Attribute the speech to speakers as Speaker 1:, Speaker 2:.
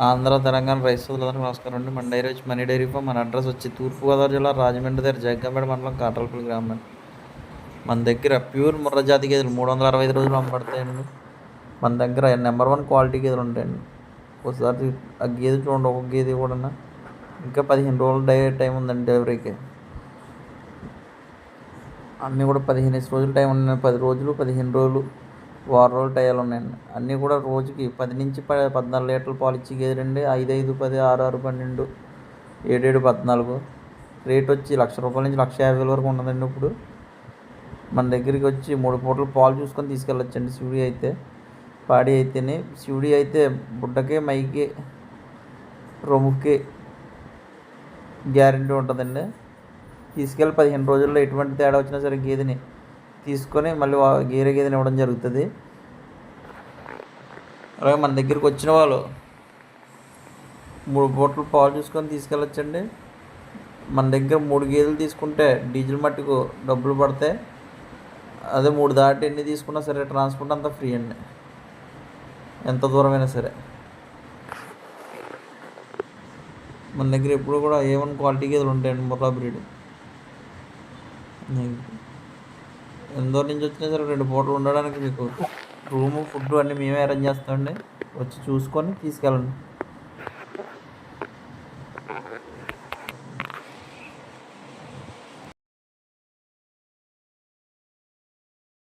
Speaker 1: Andhra Telangana rice సోదరులకు నమస్కారం అండి. మన డైరీ వచ్చి మనీ డైరీ ఫామ్ మన అడ్రస్ వచ్చి తూర్పుగోదావరి జిల్లా రాజమండ్రి దగ్గర జగ్గంపేట మండలం కాటలపల్లి గ్రామం మన దగ్గర ప్యూర్ ముర్ర జాతి గేదెలు మూడు వందల అరవై ఐదు రోజులు అమ్మబడతాయండి. మన దగ్గర నెంబర్ వన్ క్వాలిటీ గేదెలు ఉంటాయండి. ఒకసారి ఆ గేదె చూడండి ఒక గేదె కూడా ఇంకా పదిహేను రోజులు డై టైం ఉందండి డెలివరీకి. అన్నీ కూడా పదిహేను రోజులు టైం ఉన్నాయి పది రోజులు పదిహేను రోజులు వారం రోజులు ఉన్నాయండి. అన్నీ కూడా రోజుకి పది నుంచి ప పద్నాలుగు లీటర్లు పాలు ఇచ్చి గేదెలండి. ఐదు ఐదు పది ఆరు ఆరు పన్నెండు ఏడేడు పద్నాలుగు. రేట్ వచ్చి లక్ష రూపాయల నుంచి లక్ష యాభై వరకు ఉన్నదండి ఇప్పుడు. మన దగ్గరికి వచ్చి మూడు పూటలు పాలు చూసుకొని తీసుకెళ్ళొచ్చండి శివుడి అయితే. పాడి అయితేనే శివుడి అయితే బుడ్డకే మైకి రొమ్ముకి గ్యారంటీ ఉంటుందండి. తీసుకెళ్ళి పదిహేను రోజుల్లో ఎటువంటి తేడా వచ్చినా సరే గేదెని తీసుకొని మళ్ళీ వా- గేరే గేదెని ఇవ్వడం జరుగుతుంది. అలాగే మన దగ్గరికి వచ్చిన వాళ్ళు మూడు పూటలు పాలు చూసుకొని తీసుకెళ్ళొచ్చండి. మన దగ్గర మూడు గేదెలు తీసుకుంటే డీజిల్ మట్టుకు డబ్బులు పడతాయి అదే మూడు దాటి ఎన్ని తీసుకున్నా సరే ట్రాన్స్పోర్ట్ అంతా ఫ్రీ అండి. ఎంత దూరమైనా సరే. మన దగ్గర ఎప్పుడు కూడా ఏ వన్ క్వాలిటీ గేదెలు ఉంటాయండి ముర్రా బ్రీడ్ ఎందో నుంచి వచ్చినా సరే రెండు పూటలు ఉండడానికి మీకు రూము ఫుడ్ అన్నీ మేమే అరేంజ్ చేస్తామండి. వచ్చి చూసుకొని తీసుకెళ్ళండి.